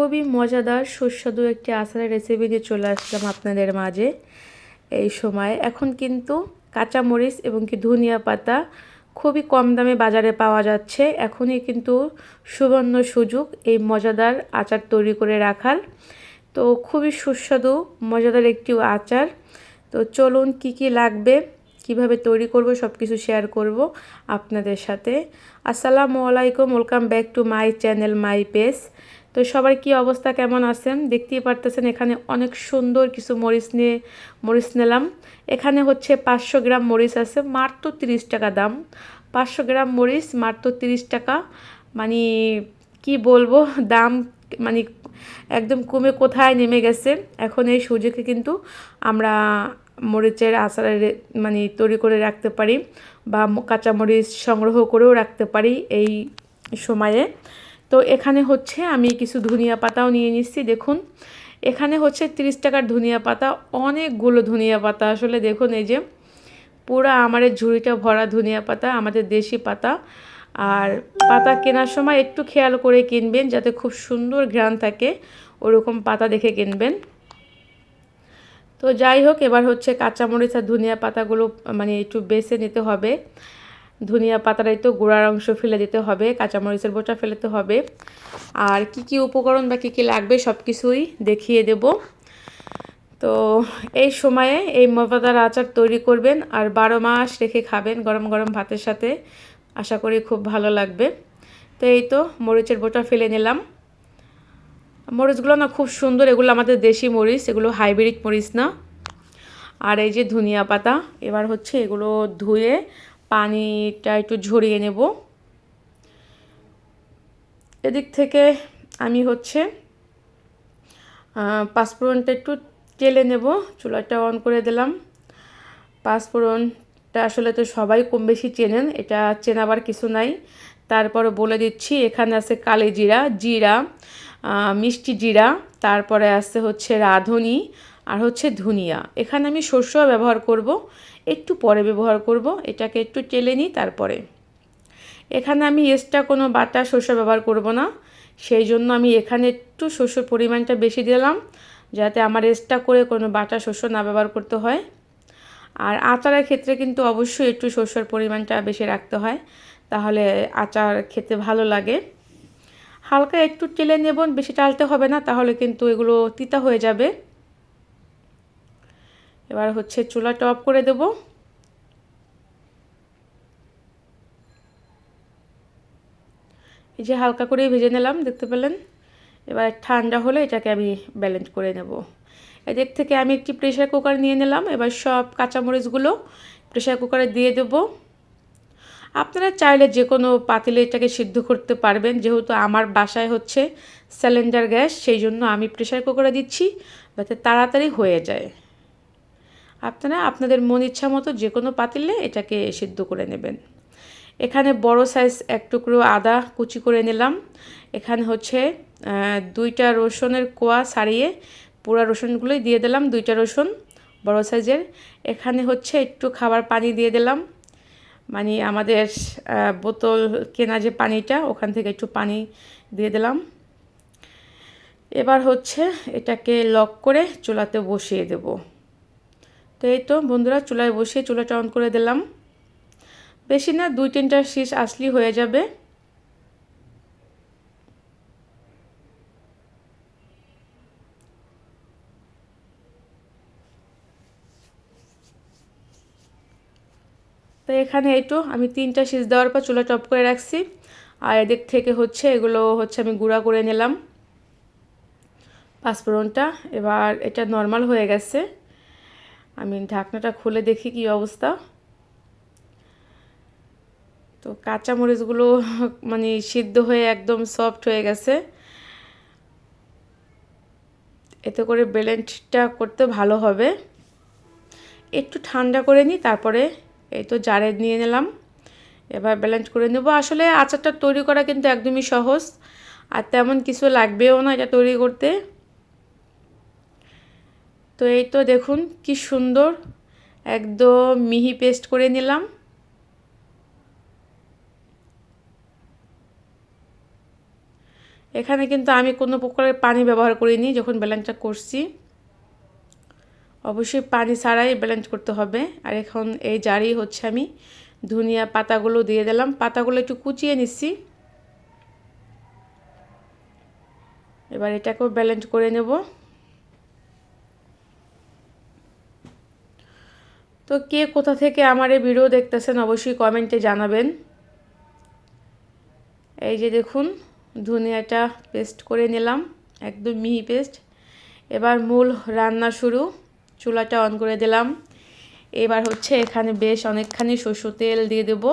খুবই মজাদার, সুস্বাদু একটি আচারের রেসিপি দিয়ে চলে আসলাম আপনাদের মাঝে এই সময়। এখন কিন্তু কাঁচামরিচ এবং কি ধনিয়া পাতা খুবই কম দামে বাজারে পাওয়া যাচ্ছে। এখনই কিন্তু সুবর্ণ সুযোগ এই মজাদার আচার তৈরি করে রাখার। তো খুবই সুস্বাদু, মজাদার একটি আচার। তো চলুন কি কি লাগবে, কীভাবে তৈরি করব সব কিছু শেয়ার করব আপনাদের সাথে। আসসালামু আলাইকুম welcome back to my channel my page তো সবার কি অবস্থা, কেমন আছেন? দেখতেই পারতেছেন এখানে অনেক সুন্দর কিছু মরিচ নিয়ে, মরিচ নিলাম। এখানে হচ্ছে পাঁচশো গ্রাম মরিচ আছে, মাত্র তিরিশ টাকা দাম। পাঁচশো গ্রাম মরিচ, মাত্র তিরিশ টাকা। মানে কি বলব, দাম মানে একদম কমে কোথায় নেমে গেছে। এখন এই সুযোগে কিন্তু আমরা মরিচের আচারের মানে তৈরি করে রাখতে পারি বা কাঁচামরিচ সংগ্রহ করেও রাখতে পারি এই সময়ে। তো এখানে হচ্ছে আমি কিছু ধনিয়া পাতাও নিয়ে নিচ্ছি, দেখুন। এখানে হচ্ছে তিরিশ টাকার ধনিয়া পাতা, অনেকগুলো ধনিয়া পাতা। আসলে দেখুন, এই যে পুরো আমার ঝুড়িটা ভরা ধনিয়া পাতা, আমাদের দেশি পাতা। আর পাতা কেনার সময় একটু খেয়াল করে কিনবেন, যাতে খুব সুন্দর ঘ্রাণ থাকে, ওরকম পাতা দেখে কিনবেন। তো যাই হোক, এবার হচ্ছে কাঁচামরিচ আর ধনিয়া পাতাগুলো মানে একটু বেছে নিতে হবে। ধনিয়া পাতাটাই তো গোড়ার অংশ ফেলে দিতে হবে, কাঁচামরিচের বোটা ফেলতে হবে। আর কি কি উপকরণ বা কী কী লাগবে সব কিছুই দেখিয়ে দেব। তো এই সময়ে এই মজাদার আচার তৈরি করবেন আর বারো মাস রেখে খাবেন গরম গরম ভাতের সাথে। আশা করি খুব ভালো লাগবে। তো এই তো মরিচের বোটা ফেলে নিলাম। মরিচগুলো না খুব সুন্দর, এগুলো আমাদের দেশি মরিচ, এগুলো হাইব্রিড মরিচ না। আর এই যে ধনিয়া পাতা, এবার হচ্ছে এগুলো ধুয়ে পানিটা একটু ঝরিয়ে নেব। এদিক থেকে আমি হচ্ছে পাঁচফোড়নটা একটু তেলে নেব, চুলাটা অন করে দিলাম। পাঁচফোড়নটা আসলে তো সবাই কম বেশি চেনেন, এটা চেনাবার কিছু নাই। তারপর বলে দিচ্ছি, এখানে আছে কালি জিরা জিরা মিষ্টি জিরা, তারপরে আছে হচ্ছে রাঁধুনি আর হচ্ছে ধুনিয়া। এখানে আমি শস্য ব্যবহার করব, একটু পরে ব্যবহার করব, এটাকে একটু টেলে নিই, তারপরে। এখানে আমি এক্সট্রা কোনো বাটা শস্য ব্যবহার করব না, সেই জন্য আমি এখানে একটু শস্যর পরিমাণটা বেশি দিলাম, যাতে আমার এক্সট্রা করে কোনো বাটা শস্য না ব্যবহার করতে হয়। আর আচারের ক্ষেত্রে কিন্তু অবশ্যই একটু শস্যর পরিমাণটা বেশি রাখতে হয়, তাহলে আচার খেতে ভালো লাগে। হালকা একটু টেলে নেব, বেশি টালতে হবে না, তাহলে কিন্তু এগুলো তিতা হয়ে যাবে। এবার হচ্ছে চুলাটা অফ করে দেব। এই যে হালকা করে ভেজে নিলাম, দেখতে পেলেন? এবার ঠান্ডা হলে এটাকে আমি ব্যালেন্স করে নেব। এদিক থেকে আমি একটি প্রেশার কুকার নিয়ে নিলাম, এবার সব কাঁচামরিচগুলো প্রেশার কুকারে দিয়ে দেবো। আপনারা চাইলে যে কোনো পাতিলে এটাকে সিদ্ধ করতে পারবেন, যেহেতু আমার বাসায় হচ্ছে সিলিন্ডার গ্যাস, সেই জন্য আমি প্রেশার কুকারে দিচ্ছি, যাতে তাড়াতাড়ি হয়ে যায়। আপনারা আপনাদের মন ইচ্ছা মতো যে কোনো পাতিলে এটাকে সিদ্ধ করে নেবেন। এখানে বড় সাইজ এক টুকরো আদা কুচি করে নিলাম। এখানে হচ্ছে দুইটা রসুনের কোয়া সারিয়ে পুরা রসুনগুলোই দিয়ে দিলাম, দুইটা রসুন বড় সাইজের এখানে হচ্ছে একটু খাবার পানি দিয়ে দিলাম। মানে আমাদের বোতল কেনা যে পানিটা, ওখান থেকে একটু পানি দিয়ে দিলাম। এবার হচ্ছে এটাকে লক করে চুলাতে বসিয়ে দেব। তো এই তো বন্ধুরা চুলায় বসিয়ে চুলাটা অন করে দিলাম। বেশি না দুই তিনটা শীষ আসলি হয়ে যাবে। তো এখানে এই তো আমি তিনটা সিজ দেওয়ার পর চুলা টপ করে রাখছি। আর এদিক থেকে হচ্ছে এগুলো হচ্ছে আমি গুঁড়া করে নিলাম। পাঁচফোড়নটা, এবার এটা নর্মাল হয়ে গেছে। আমি ঢাকনাটা খুলে দেখি কি অবস্থা। তো কাঁচামরিচগুলো মানে সিদ্ধ হয়ে একদম সফট হয়ে গেছে। এতে করে ব্লেন্ডটা করতে ভালো হবে। একটু ঠান্ডা করে নিই, তারপরে এই তো জারে নিয়ে নিলাম। এবার ব্যালেন্স করে নেব। আসলে আচারটা তৈরি করা কিন্তু একদমই সহজ, আর তেমন কিছু লাগবেও না এটা তৈরি করতে। তো এই তো দেখুন কি সুন্দর, একদম মিহি পেস্ট করে নিলাম। এখানে কিন্তু আমি কোনো প্রকারের পানি ব্যবহার করিনি যখন ব্যালেন্সটা করছি। অবশ্যই পানি ছাড়াই ব্যালেন্স করতে হবে। আর এখন এই জারি হচ্ছে আমি ধনিয়া পাতাগুলো দিয়ে দিলাম। পাতাগুলো একটু কুচিয়ে নিচ্ছি। এবার এটাকেও ব্যালেন্স করে নেব। তো কে কোথা থেকে আমার এই ভিডিও দেখতেছেন অবশ্যই কমেন্টে জানাবেন। এই যে দেখুন, ধনিয়াটা পেস্ট করে নিলাম, একদম মিহি পেস্ট এবার মূল রান্না শুরু, চুলাটা অন করে দিলাম। এবার হচ্ছে এখানে বেশ অনেকখানি শস্য তেল দিয়ে দেব।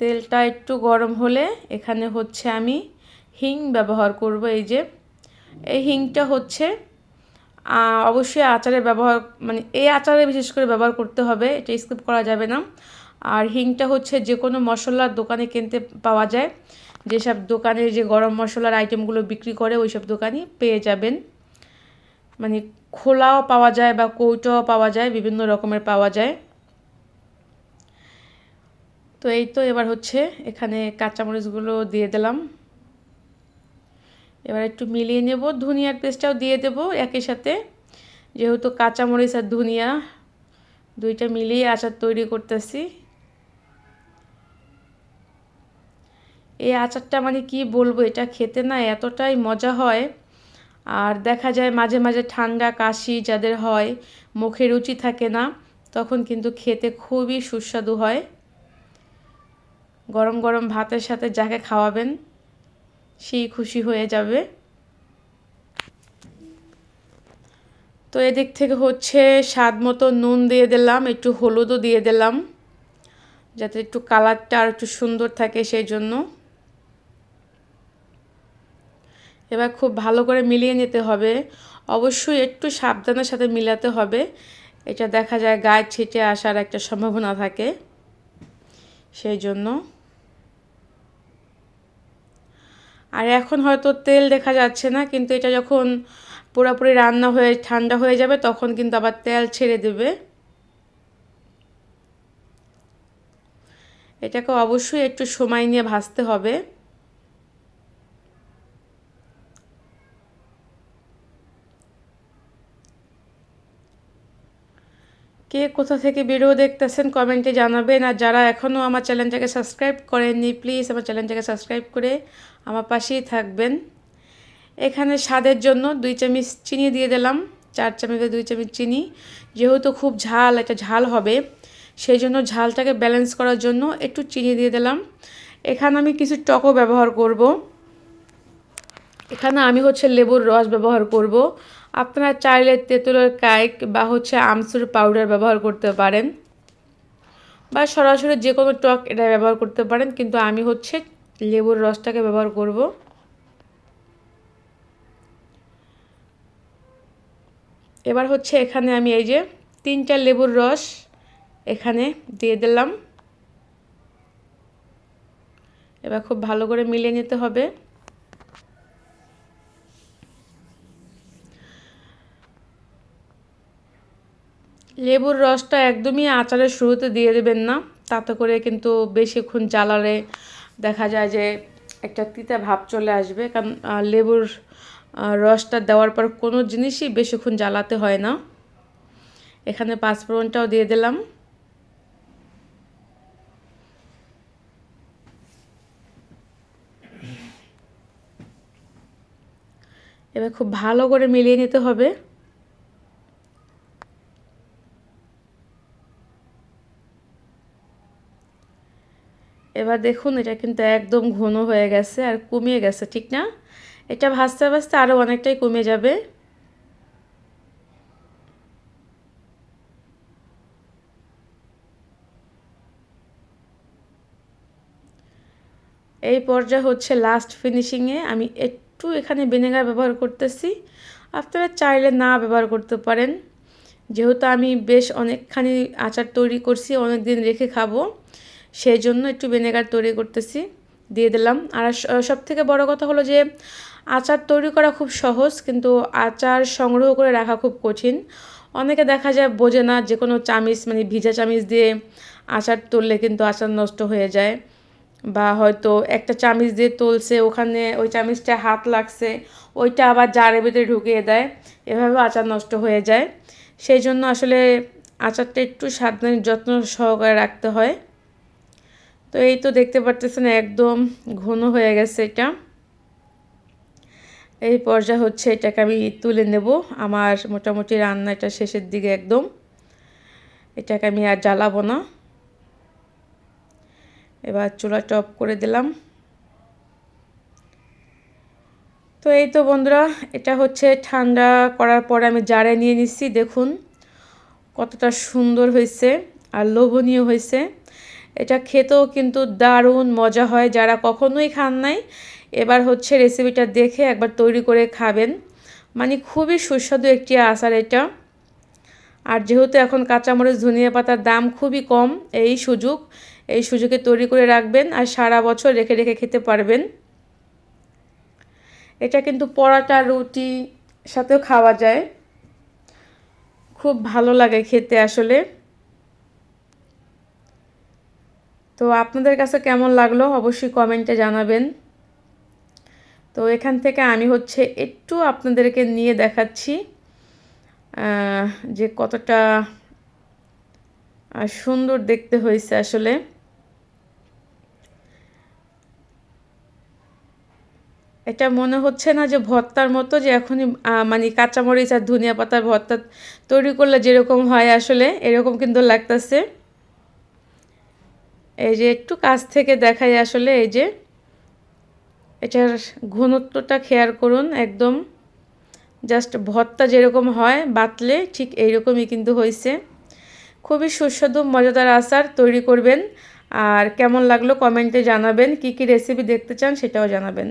তেলটা একটু গরম হলে এখানে হচ্ছে আমি হিং ব্যবহার করব, এই যে এই হিংটা হচ্ছে অবশ্যই আচারে ব্যবহার মানে এই আচারে বিশেষ করে ব্যবহার করতে হবে, এটা স্কিপ করা যাবে না। আর হিংটা হচ্ছে যে কোনো মশলার দোকানে কিনতে পাওয়া যায়, যেসব দোকানে যে গরম মশলার আইটেমগুলো বিক্রি করে ওই সব দোকানই পেয়ে যাবেন। মানে খোলাও পাওয়া যায় বা কৌটাও পাওয়া যায়, বিভিন্ন রকমের পাওয়া যায়। তো এই তো এবার হচ্ছে এখানে কাঁচামরিচগুলো দিয়ে দিলাম। এবার একটু মিলিয়ে নেব, ধনিয়ার পেস্টটাও দিয়ে দেব একই সাথে। যেহেতু কাঁচামরিচ আর ধনিয়া, দুইটা মিলিয়ে আচার তৈরি করতেছি। এই আচারটা মানে কি বলব, এটা খেতে না এতটাই মজা হয়। আর দেখা যায় মাঝে মাঝে ঠান্ডা কাশি যাদের হয়, মুখে রুচি থাকে না, তখন কিন্তু খেতে খুবই সুস্বাদু হয়। গরম গরম ভাতের সাথে যাকে খাওয়াবেন। সেই খুশি হয়ে যাবে। তো এদিক থেকে হচ্ছে স্বাদ মতো নুন দিয়ে দিলাম, একটু হলুদও দিয়ে দিলাম, যাতে একটু কালারটা আর একটু সুন্দর থাকে সেই জন্য। এবার খুব ভালো করে মিলিয়ে নিতে হবে। অবশ্যই একটু সাবধানের সাথে মিলাতে হবে। এটা দেখা যায় গায়ে ছিটে আসার একটা সম্ভাবনা থাকে সেই জন্য। আর এখন হয়তো তেল দেখা যাচ্ছে না, কিন্তু এটা যখন পুরোপুরি রান্না হয়ে, ঠান্ডা হয়ে যাবে, তখন কিন্তু আবার তেল ছেড়ে দেবে। এটাকে অবশ্যই একটু সময় নিয়ে ভাজতে হবে। কে কোথা থেকে ভিডিও দেখতেছেন কমেন্টে জানাবেন। আর যারা এখনও আমার চ্যানেলটাকে সাবস্ক্রাইব করেননি, প্লিজ আমার চ্যানেলটাকে সাবস্ক্রাইব করে আমার পাশেই থাকবেন। এখানে স্বাদের জন্য দুই চামচ চিনি দিয়ে দিলাম, চার চামচে দুই চামচ চিনি। যেহেতু খুব ঝাল একটা ঝাল হবে সেই জন্য ঝালটাকে ব্যালেন্স করার জন্য একটু চিনি দিয়ে দিলাম। এখানে আমি কিছু টকও ব্যবহার করব। এখানে আমি হচ্ছে লেবুর রস ব্যবহার করব। আপনারা চাইলে তেঁতুলের কাইক বা হচ্ছে আমসুর পাউডার ব্যবহার করতে পারেন বা সরাসরি যে কোনো টক এটা ব্যবহার করতে পারেন, কিন্তু আমি হচ্ছে লেবুর রসটাকে ব্যবহার করব। এবার হচ্ছে এখানে আমি এই যে তিনটা লেবুর রস এখানে দিয়ে দিলাম। এবার খুব ভালো করে মিলিয়ে নিতে হবে। লেবুর রসটা একদমই আচারের শুরুতে দিয়ে দেবেন না। তাতে করে কিন্তু বেশিক্ষণ জ্বালালে দেখা যায় যে একটা তিতা ভাব চলে আসবে। কারণ লেবুর রসটা দেওয়ার পর কোনো জিনিসই বেশিক্ষণ জ্বালাতে হয় না। এখানে পাঁচফোড়নটাও দিয়ে দিলাম। এবার খুব ভালো করে মিলিয়ে নিতে হবে। এবার দেখুন, এটা কিন্তু একদম ঘন হয়ে গেছে আর কমিয়ে গেছে, ঠিক না? এটা ভাজতে ভাজতে আরও অনেকটাই কমে যাবে। এই পর্যায়ে হচ্ছে লাস্ট ফিনিশিংয়ে আমি একটু এখানে ভিনেগার ব্যবহার করতেছি। আপনারা চাইলে না ব্যবহার করতে পারেন। যেহেতু আমি বেশ অনেকখানি আচার তৈরি করছি অনেক দিন রেখে খাব। সেই জন্য একটু ভিনেগার তৈরি করতেছি, দিয়ে দিলাম। আর সব থেকে বড় কথা হলো যে, আচার তৈরি করা খুব সহজ, কিন্তু আচার সংগ্রহ করে রাখা খুব কঠিন। অনেকে দেখা যায় বোঝে না, যে কোনো চামিচ মানে ভিজা চামিচ দিয়ে আচার তুললে কিন্তু আচার নষ্ট হয়ে যায়। বা হয়তো একটা চামিচ দিয়ে তুলছে, ওখানে ওই চামিচটা হাত লাগছে, ওইটা আবার জারের ভিতরে ঢুকিয়ে দেয়, এভাবেও আচার নষ্ট হয়ে যায়। সেই জন্য আসলে আচারটা একটু সাবধানে যত্ন সহকারে রাখতে হয়। তো এই তো দেখতে পারতেছেন একদম ঘন হয়ে গেছে এটা। এই পর্যায়ে হচ্ছে এটাকে আমি তুলে নেব। আমার মোটামুটি রান্নাটা শেষের দিকে একদম। এটাকে আমি আর জ্বালাবো না। এবার চুলা টপ করে দিলাম। তো এই তো বন্ধুরা, এটা হচ্ছে ঠান্ডা করার পরে আমি জারে নিয়ে নিচ্ছি। দেখুন কতটা সুন্দর হয়েছে আর লোভনীয় হয়েছে। এটা খেতেও কিন্তু দারুণ মজা হয় যারা কখনোই খান নাই। এবার হচ্ছে রেসিপিটা দেখে একবার তৈরি করে খাবেন। মানে খুবই সুস্বাদু একটি আচার এটা। আর যেহেতু এখন কাঁচামরিচ, ধনিয়া পাতার দাম খুবই কম, এই সুযোগ, এই সুযোগে তৈরি করে রাখবেন আর সারা বছর রেখে রেখে খেতে পারবেন। এটা কিন্তু পরাটা, রুটি সাথেও খাওয়া যায়। খুব ভালো লাগে খেতে আসলে। তো আপনাদের কাছে কেমন লাগল অবশ্যই কমেন্টে জানাবেন। তো এখান থেকে আমি হচ্ছে একটু আপনাদেরকে নিয়ে দেখাচ্ছি যে কতটা সুন্দর দেখতে হয়েছে আসলে। এটা মনে হচ্ছে না যে ভর্তার মতো যে এখনই মানে কাঁচামরিচ আর ধনিয়া পাতার ভর্তা তৈরি করলে যেরকম হয় আসলে, এরকম কিন্তু লাগতেছে। এই যে একটু কাছ থেকে দেখাই আসলে এই যে, এটার ঘনত্বটা খেয়াল করুন একদম। জাস্ট ভর্তা যেরকম হয়, বাতলে ঠিক এইরকমই কিন্তু হয়েছে খুবই সুস্বাদু, মজাদার আচার তৈরি করবেন। আর কেমন লাগল কমেন্টে জানাবেন, কি কি রেসিপি দেখতে চান সেটাও জানাবেন।